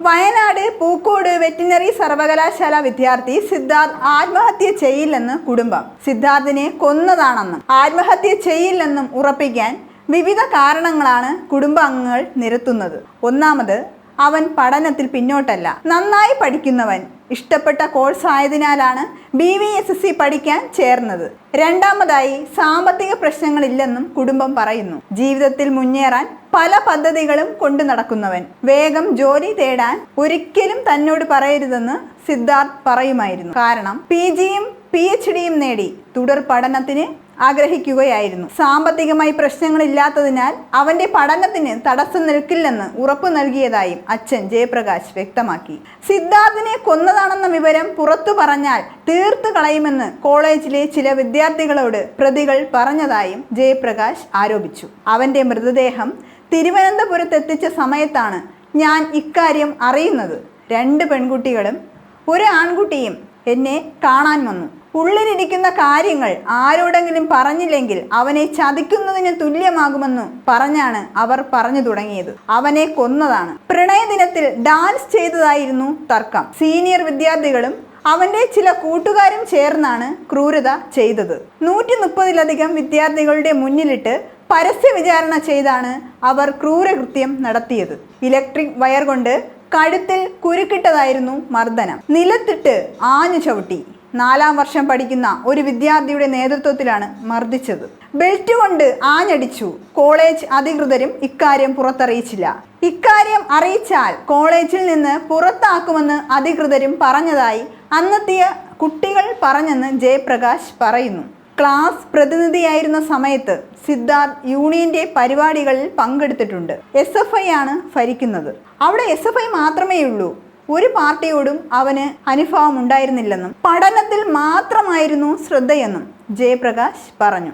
Wayanad Pookode veterinary സർവകലാശാല വിദ്യാർത്ഥി സിദ്ധാർത്ഥ് ആത്മഹത്യ ചെയ്യില്ലെന്ന് കുടുംബം. സിദ്ധാർത്ഥിനെ കൊന്നതാണെന്നും ആത്മഹത്യ ചെയ്യില്ലെന്നും ഉറപ്പിക്കാൻ വിവിധ കാരണങ്ങളാണ് കുടുംബാംഗങ്ങൾ നിരത്തുന്നത്. ഒന്നാമത് അവൻ പഠനത്തിൽ പിന്നോട്ടല്ല. നന്നായി പഠിക്കുന്നവൻ ഇഷ്ടപ്പെട്ട കോഴ്സ് ആയതിനാലാണ് ബി വി എസ് സി പഠിക്കാൻ ചേർന്നത്. രണ്ടാമതായി സാമ്പത്തിക പ്രശ്നങ്ങളില്ലെന്നും കുടുംബം പറയുന്നു. ജീവിതത്തിൽ മുന്നേറാൻ പല പദ്ധതികളും കൊണ്ടു നടക്കുന്നവൻ. വേഗം ജോലി തേടാൻ ഒരിക്കലും തന്നോട് പറയരുതെന്ന് സിദ്ധാർത്ഥ് പറയുമായിരുന്നു. കാരണം പി ജിയും പി എച്ച് ഡിയും നേടി തുടർ പഠനത്തിന് ആഗ്രഹിക്കുകയായിരുന്നു. സാമ്പത്തികമായി പ്രശ്നങ്ങളില്ലാത്തതിനാൽ അവന്റെ പഠനത്തിന് തടസ്സം നിൽക്കില്ലെന്ന് ഉറപ്പു നൽകിയതായും അച്ഛൻ ജയപ്രകാശ് വ്യക്തമാക്കി. സിദ്ധാർത്ഥിനെ കൊന്നതാണെന്ന വിവരം പുറത്തു പറഞ്ഞാൽ തീർത്തു കളയുമെന്ന് കോളേജിലെ ചില വിദ്യാർത്ഥികളോട് പ്രതികൾ പറഞ്ഞതായും ജയപ്രകാശ് ആരോപിച്ചു. അവന്റെ മൃതദേഹം തിരുവനന്തപുരത്ത് എത്തിച്ച സമയത്താണ് ഞാൻ ഇക്കാര്യം അറിയുന്നത്. രണ്ട് പെൺകുട്ടികളും ഒരു ആൺകുട്ടിയും എന്നെ കാണാൻ വന്നു. ഉള്ളിലിരിക്കുന്ന കാര്യങ്ങൾ ആരോടെങ്കിലും പറഞ്ഞില്ലെങ്കിൽ അവനെ ചതിക്കുന്നതിന് തുല്യമാകുമെന്ന് പറഞ്ഞാണ് അവർ പറഞ്ഞു തുടങ്ങിയത്. അവനെ കൊന്നതാണ്. പ്രണയദിനത്തിൽ ഡാൻസ് ചെയ്തതായിരുന്നു തർക്കം. സീനിയർ വിദ്യാർത്ഥികളും അവന്റെ ചില കൂട്ടുകാരും ചേർന്നാണ് ക്രൂരത ചെയ്തത്. നൂറ്റി മുപ്പതിലധികം വിദ്യാർത്ഥികളുടെ മുന്നിലിട്ട് പരസ്യ വിചാരണ ചെയ്താണ് അവർ ക്രൂരകൃത്യം നടത്തിയത്. ഇലക്ട്രിക് വയർ കൊണ്ട് കഴുത്തിൽ കുരുക്കിട്ടതായിരുന്നു മർദ്ദനം. നിലത്തിട്ട് ആഞ്ഞു ചവിട്ടി. നാലാം വർഷം പഠിക്കുന്ന ഒരു വിദ്യാർത്ഥിയുടെ നേതൃത്വത്തിലാണ് മർദ്ദിച്ചത്. ബെൽറ്റ് കൊണ്ട് ആഞ്ഞടിച്ചു. കോളേജ് അധികൃതരും ഇക്കാര്യം പുറത്തറിയിച്ചില്ല. ഇക്കാര്യം അറിയിച്ചാൽ കോളേജിൽ നിന്ന് പുറത്താക്കുമെന്ന് അധികൃതരും പറഞ്ഞതായി അന്നെത്തിയ കുട്ടികൾ പറഞ്ഞെന്ന് ജയപ്രകാശ് പറയുന്നു. ക്ലാസ് പ്രതിനിധിയായിരുന്ന സമയത്ത് സിദ്ധാർത്ഥ് യൂണിയന്റെ പരിപാടികളിൽ പങ്കെടുത്തിട്ടുണ്ട്. എസ് എഫ് ഐ ആണ് ഭരിക്കുന്നത്. അവിടെ എസ് എഫ് ഐ മാത്രമേ ഉള്ളൂ ഒരു പാർട്ടിയോടും അവന് അനുഭവം ഉണ്ടായിരുന്നില്ലെന്നും പഠനത്തിൽ മാത്രമായിരുന്നു ശ്രദ്ധയെന്നും ജയപ്രകാശ് പറഞ്ഞു.